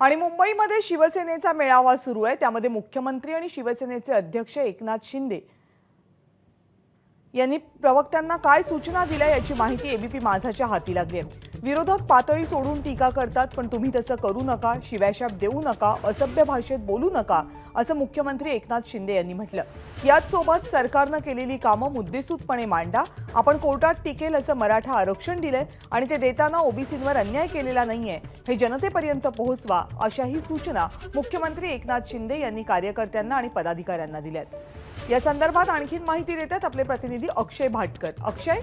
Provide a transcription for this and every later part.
आणि मुंबईमध्ये शिवसेनेचा मेळावा सुरू आहे. त्यामध्ये मुख्यमंत्री आणि शिवसेनेचे अध्यक्ष एकनाथ शिंदे यांनी प्रवक्त्यांना काय सूचना दिल्या याची माहिती एबीपी माझाच्या हाती लागली आहे. विरोधक पातळी सोडून टीका करतात पण तुम्ही तसं करू नका शिव्याशाप देऊ नका असभ्य भाषेत बोलू नका असं मुख्यमंत्री एकनाथ शिंदे यांनी म्हटलं. याच सोबत सरकारनं केलेली कामं मुद्देसूदपणे मांडा आपण कोर्टात टिकेल असं मराठा आरक्षण दिलंय आणि ते देताना ओबीसींवर अन्याय केलेला नाहीये हे जनतेपर्यंत पोहोचवा अशाही सूचना मुख्यमंत्री एकनाथ शिंदे यांनी कार्यकर्त्यांना आणि पदाधिकाऱ्यांना दिल्यात. या संदर्भात आणखीन माहिती देतात आपले प्रतिनिधी अक्षय भाटकर. अक्षय?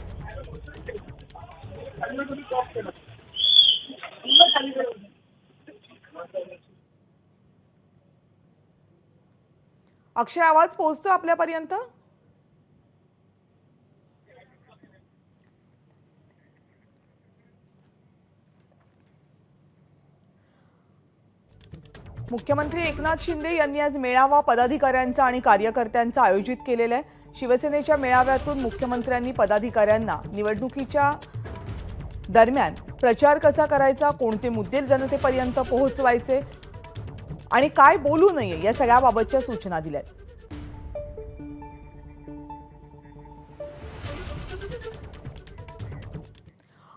अक्षय आवाज पोहोचतो आपल्यापर्यंत? मुख्यमंत्री एकनाथ शिंदे यांनी आज मेळावा पदाधिकाऱ्यांचा आणि कार्यकर्त्यांचा आयोजित केलेला आहे. शिवसेनेच्या मेळाव्यातून मुख्यमंत्र्यांनी पदाधिकाऱ्यांना निवडणुकीच्या दरम्यान प्रचार कसा करायचा कोणते मुद्दे जनतेपर्यंत पोहोचवायचे आणि काय बोलू नये या सगळ्याबाबतच्या सूचना दिल्या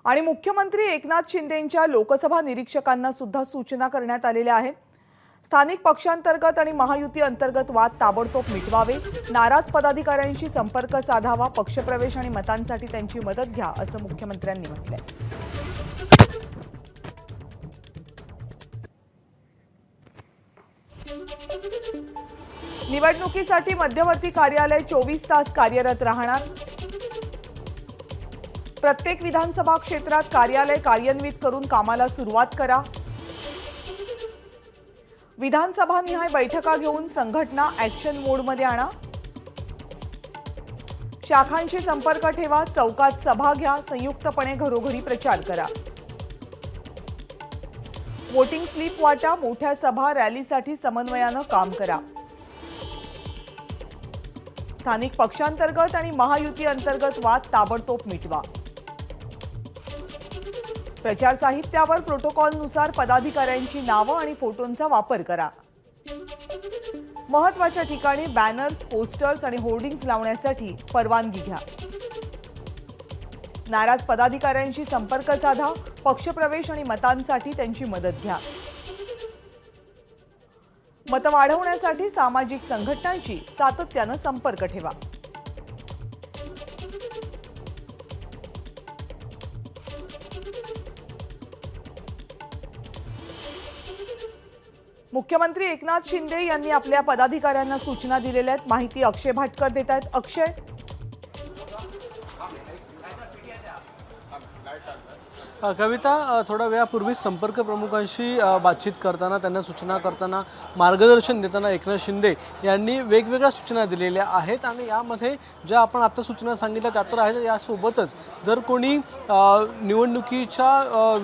आणि मुख्यमंत्री एकनाथ शिंदेंच्या लोकसभा निरीक्षकांना सुद्धा सूचना करण्यात आलेल्या आहेत. स्थानिक पक्षांतर्गत आणि महायुती अंतर्गत वाद ताबडतोब मिटवावे नाराज पदाधिकाऱ्यांशी संपर्क साधावा पक्षप्रवेश आणि मतांसाठी त्यांची मदत घ्या असं मुख्यमंत्र्यांनी म्हटलंय. निवडणुकीसाठी मध्यवर्ती कार्यालय चोवीस तास कार्यरत राहणार. प्रत्येक विधानसभा क्षेत्रात कार्यालय कार्यान्वित करून कामाला सुरुवात करा. विधानसभा निहाय बैठका घेऊन संघटना ऍक्शन मोडमध्ये आणा. शाखांशी संपर्क ठेवा चौकात सभा घ्या संयुक्तपणे घरोघरी प्रचार करा. वोटिंग स्लिप वाटा मोठ्या सभा रॅलीसाठी समन्वयानं काम करा. स्थानिक पक्षांतर्गत आणि महायुती अंतर्गत वाद ताबडतोब मिटवा. प्रचार साहित्यावर प्रोटोकॉलनुसार पदाधिकाऱ्यांची नावं आणि फोटोंचा वापर करा. महत्त्वाच्या ठिकाणी बॅनर्स पोस्टर्स आणि होर्डिंग्ज लावण्यासाठी परवानगी घ्या. नाराज पदाधिकाऱ्यांशी संपर्क साधा पक्षप्रवेश आणि मतांसाठी त्यांची मदत घ्या. मतं वाढवण्यासाठी सामाजिक संघटनांशी सातत्यानं संपर्क ठेवा. मुख्यमंत्री एकनाथ शिंदे यांनी आपल्या पदाधिकाऱ्यांना सूचना दिलेल्या आहेत. माहिती अक्षय भाटकर देत आहेत. अक्षय कविता थोड्या वेळापूर्वीच संपर्क प्रमुखांशी बातचीत करताना त्यांना सूचना करताना मार्गदर्शन देताना एकनाथ शिंदे यांनी वेगवेगळ्या सूचना दिलेल्या आहेत आणि यामध्ये ज्या आपण आता सूचना सांगितल्या त्या तर आहेत. यासोबतच जर कोणी निवडणुकीच्या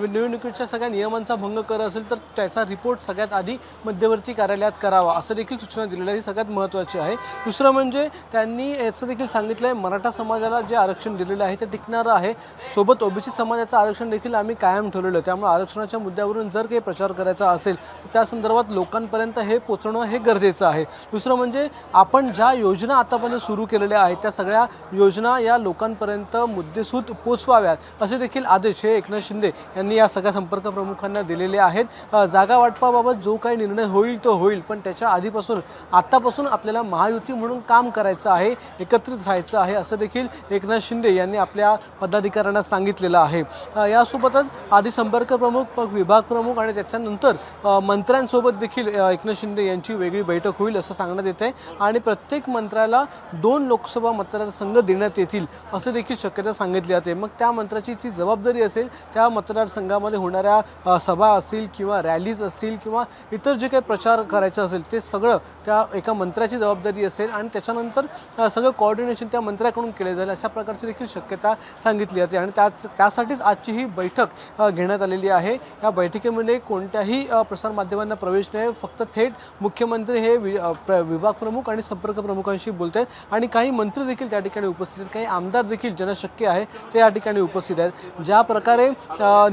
निवडणुकीच्या सगळ्या नियमांचा भंग करत असेल तर त्याचा रिपोर्ट सगळ्यात आधी मध्यवर्ती कार्यालयात करावा असं देखील सूचना दिलेल्या ही सगळ्यात महत्त्वाची आहे. दुसरं म्हणजे त्यांनी याचं देखील सांगितलं आहे मराठा समाजाला जे आरक्षण दिलेलं आहे ते टिकणारं आहे. सोबत ओबीसी समाजाचं आरक्षण देखील देखील आम्ही कायम ठेवलेलं आहे. त्यामुळे आरक्षणाच्या मुद्द्यावरून जर काही प्रचार करायचा असेल तर त्या संदर्भात लोकांपर्यंत हे पोचणं हे गरजेचं आहे. दुसरं म्हणजे आपण ज्या योजना आतापर्यंत सुरू केलेल्या आहेत त्या सगळ्या योजना या लोकांपर्यंत मुद्देसूद पोचवाव्यात असे देखील आदेश हे एकनाथ शिंदे यांनी या सगळ्या संपर्क प्रमुखांना दिलेले आहेत. जागा वाटपाबाबत जो काही निर्णय होईल तो होईल पण त्याच्या आधीपासून आत्तापासून आपल्याला महायुती म्हणून काम करायचं आहे एकत्रित राहायचं आहे असं देखील एकनाथ शिंदे यांनी आपल्या पदाधिकाऱ्यांना सांगितलेलं आहे. या यासोबतच आधी संपर्क प्रमुख मग विभाग प्रमुख आणि त्याच्यानंतर मंत्र्यांसोबत देखील एकनाथ शिंदे यांची वेगळी बैठक होईल असं सांगण्यात येते आणि प्रत्येक मंत्र्याला दोन लोकसभा मतदारसंघ देण्यात येतील असं देखील शक्यता सांगितली जाते. मग त्या मंत्र्याची जी जबाबदारी असेल त्या मतदारसंघामध्ये होणाऱ्या सभा असतील किंवा रॅलीज असतील किंवा इतर जे काही प्रचार करायचं असेल ते सगळं त्या एका मंत्र्याची जबाबदारी असेल आणि त्याच्यानंतर सगळं कॉर्डिनेशन त्या मंत्र्याकडून केले जाईल अशा प्रकारची देखील शक्यता सांगितली जाते. आणि त्याच त्यासाठीच आजची ही बैठक घेण्यात आलेली आहे. या बैठकीमध्ये कोणत्याही प्रसारमाध्यमांना प्रवेश नाही फक्त थेट मुख्यमंत्री हे वि प्र विभाग प्रमुख आणि संपर्क प्रमुखांशी बोलत आहेत आणि काही मंत्री देखील त्या ठिकाणी उपस्थित आहेत. काही आमदार देखील ज्यांना शक्य आहे ते या ठिकाणी उपस्थित आहेत. ज्या प्रकारे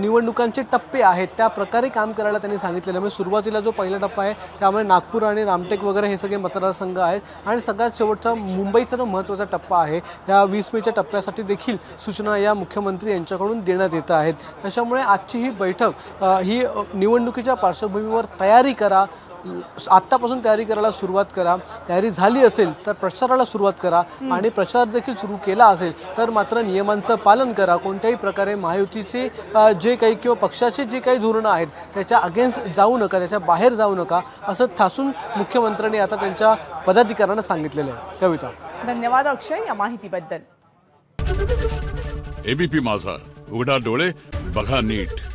निवडणुकांचे टप्पे आहेत त्या प्रकारे काम करायला त्यांनी सांगितलेलं म्हणजे सुरुवातीला जो पहिला टप्पा आहे त्यामुळे नागपूर आणि रामटेक वगैरे हे सगळे मतदारसंघ आहेत. आणि सगळ्यात शेवटचा मुंबईचा जो महत्त्वाचा टप्पा आहे या वीस मेच्या टप्प्यासाठी देखील सूचना या मुख्यमंत्री यांच्याकडून देण्यात येत आहेत. त्याच्यामुळे आजची ही बैठक ही निवडणुकीच्या पार्श्वभूमीवर तयारी करा. आत्तापासून तयारी करायला सुरुवात करा. तयारी झाली असेल तर प्रचाराला सुरुवात करा. आणि प्रचार देखील सुरू केला असेल तर मात्र नियमांचं पालन करा. कोणत्याही प्रकारे महायुतीचे जे काही किंवा पक्षाचे जे काही धोरणं आहेत त्याच्या अगेन्स्ट जाऊ नका त्याच्या बाहेर जाऊ नका असं ठासून मुख्यमंत्र्यांनी आता त्यांच्या पदाधिकाऱ्यांना सांगितलेलं आहे. कविता. धन्यवाद अक्षय या माहितीबद्दल. एबीपी माझा. उघडा डोळे बघा नीट.